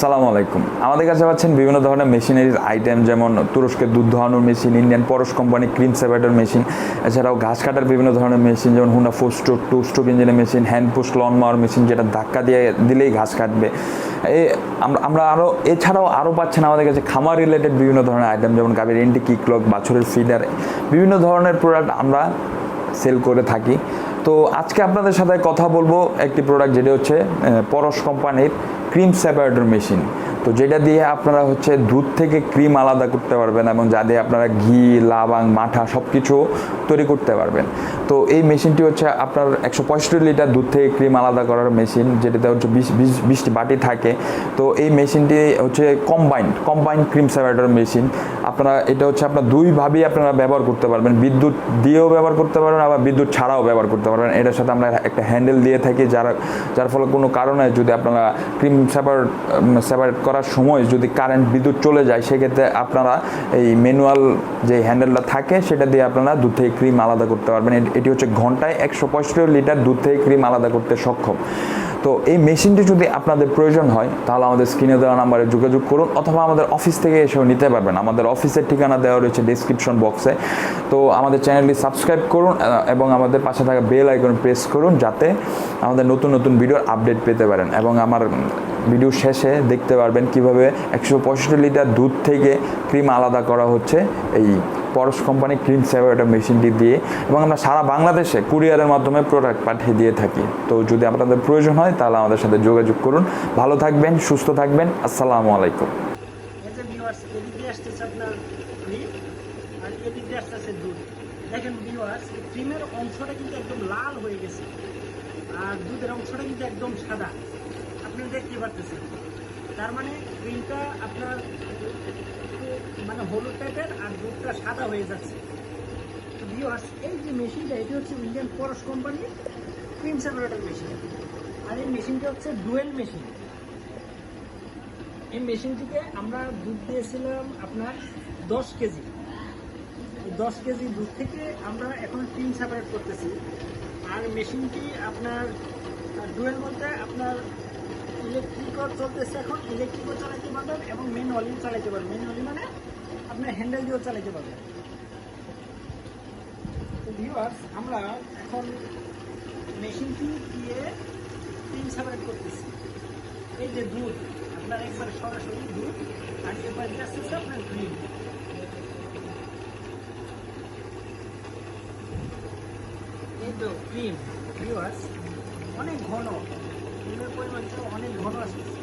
সালাম আলাইকুম। আমাদের কাছে পাচ্ছেন বিভিন্ন ধরনের মেশিনারিজ আইটেম, যেমন তুরস্কের দুধ ধোয়ানোর machine, Indian Paras company cream separator machine, এছাড়াও ঘাস কাটার বিভিন্ন ধরনের মেশিন, যেমন হুন্ডা ফোর টু স্ট্রোক ইঞ্জিনের machine, hand push lawn mower machine, যেটা ধাক্কা দিয়ে দিলেই ঘাস কাটবে। এই আমরা আমরা আরও এছাড়াও আরও পাচ্ছেন আমাদের কাছে খামার রিলেটেড বিভিন্ন ধরনের আইটেম যেমন গাভীর এন্টি কিকলক বাছুরের ফিডার বিভিন্ন ধরনের প্রোডাক্ট আমরা সেল করে থাকি। তো আজকে আপনাদের সাথে কথা বলব একটি প্রোডাক্ট যেটা হচ্ছে পরশ কোম্পানির ক্রিম সেপারেটর মেশিন। তো যেটা দিয়ে আপনারা হচ্ছে দুধ থেকে ক্রিম আলাদা করতে পারবেন এবং যা দিয়ে আপনারা ঘি লাবাং মাঠা সব কিছু তৈরি করতে পারবেন। তো এই মেশিনটি হচ্ছে আপনার একশো পঁয়ষট্টি লিটার দুধ থেকে ক্রিম আলাদা করার মেশিন, যেটাতে হচ্ছে বিশ বিশ বাটি থাকে। তো এই মেশিনটি হচ্ছে combined combined cream separator machine আপনারা, এটা হচ্ছে আপনার দুইভাবেই আপনারা ব্যবহার করতে পারবেন। বিদ্যুৎ দিয়েও ব্যবহার করতে পারবেন আবার বিদ্যুৎ ছাড়াও ব্যবহার করতে পারবেন। এটার সাথে আমরা একটা হ্যান্ডেল দিয়ে থাকি, যার যার ফলে কোনো কারণে যদি আপনারা ক্রিম সেপারেট সেপারেট করার সময় যদি কারেন্ট বিদ্যুৎ চলে যায়, সেক্ষেত্রে আপনারা এই ম্যানুয়াল যে হ্যান্ডেলটা থাকে, সেটা দিয়ে আপনারা দুধ থেকে ক্রিম আলাদা করতে পারবেন। এটি হচ্ছে ঘন্টায় একশো পঁয়ষট্টি লিটার দুধ থেকে ক্রিম আলাদা করতে সক্ষম। তো এই মেশিনটি যদি আপনাদের প্রয়োজন হয়, তাহলে আমাদের স্ক্রিনে দেওয়া নাম্বারে যোগাযোগ করুন অথবা আমাদের অফিস থেকে এসেও নিতে পারবেন। আমাদের অফিসের ঠিকানা দেওয়া রয়েছে ডিসক্রিপশন বক্সে তো আমাদের চ্যানেলটি সাবস্ক্রাইব করুন এবং আমাদের পাশে থাকা বেল আইকন প্রেস করুন, যাতে আমাদের নতুন নতুন ভিডিওর আপডেট পেতে পারেন। এবং আমার ভিডিও শেষে দেখতে পারবেন কীভাবে একশো পঁয়ষট্টি লিটার দুধ থেকে ক্রিম আলাদা করা হচ্ছে এই পরশ কোম্পানি ক্রিম সেপারেটর মেশিনটি দিয়ে এবং আমরা সারা বাংলাদেশে কুরিয়ারের মাধ্যমে প্রোডাক্ট পাঠিয়ে দিয়ে থাকি। তো যদি আপনাদের প্রয়োজন হয়, তাহলে আমাদের সাথে যোগাযোগ করুন। ভালো থাকবেন, সুস্থ থাকবেন। আসসালামু আলাইকুম। দেখেন ভিউয়ার্স ক্রিমের অংশটা কিন্তু একদম লাল হয়ে গেছে। আর দুধের অংশটা কিন্তু একদম সাদা। আপনি দেখতে তার মানে ক্রিমটা আপনার মানে হলুদ টাইপের আর দুধটা সাদা হয়ে যাচ্ছে। এই যে মেশিনটা এটি হচ্ছে ইন্ডিয়ান পরশ কোম্পানির ক্রিম সেপারেটর মেশিন আর এই মেশিনটা হচ্ছে ডুয়েল মেশিন এই মেশিনটিকে আমরা দুধ দিয়েছিলাম আপনার দশ কেজি। দশ কেজি দুধ থেকে আমরা এখন ক্রিম সেপারেট করতেছি। আর মেশিনটি আপনার ডুয়েল বলতে আপনার ইলেকট্রিকও চলতেছে এখন। ইলেকট্রিকও চালাতে পারবেন এবং মেন ম্যানুয়ালিও চালাতে পারবেন। মেন ম্যানুয়ালি মানে আপনার হ্যান্ডেল দিয়েও চালাতে পারবেন। আমরা এখন মেশিনটি দিয়ে ক্রিম সেপারেট করতেছি। এই যে দুধ আপনার একবারে সরাসরি দুধ আর এবার আসতেছে আপনার ক্রিম এই তো ক্রিম অনেক ঘন ক্রিমের পরিমাণটা অনেক ঘন আসতেছে